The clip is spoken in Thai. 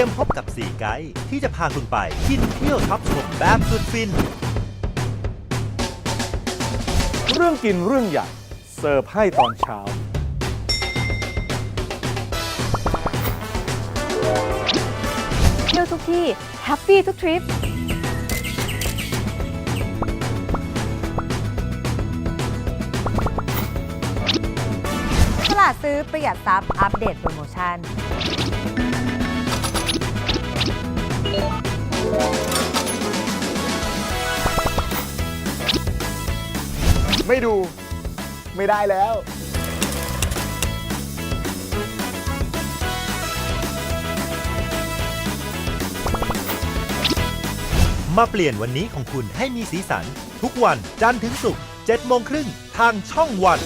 รียมพบกับ 4 ไกด์ที่จะพาคุณไปกินเที่ยวช็อปชมแบบสุดฟิน เรื่องกินเรื่องใหญ่เสิร์ฟให้ตอนเช้า เที่ยวทุกที่แฮปปี้ทุกทริป ตลาดซื้อประหยัดทรัพย์อัปเดตโปรโมชั่น ไม่ดู ไม่ได้แล้ว มาเปลี่ยนวันนี้ของคุณให้มีสีสัน ทุกวันจันทร์ถึงศุกร์7โมงครึ่งทางช่องวัน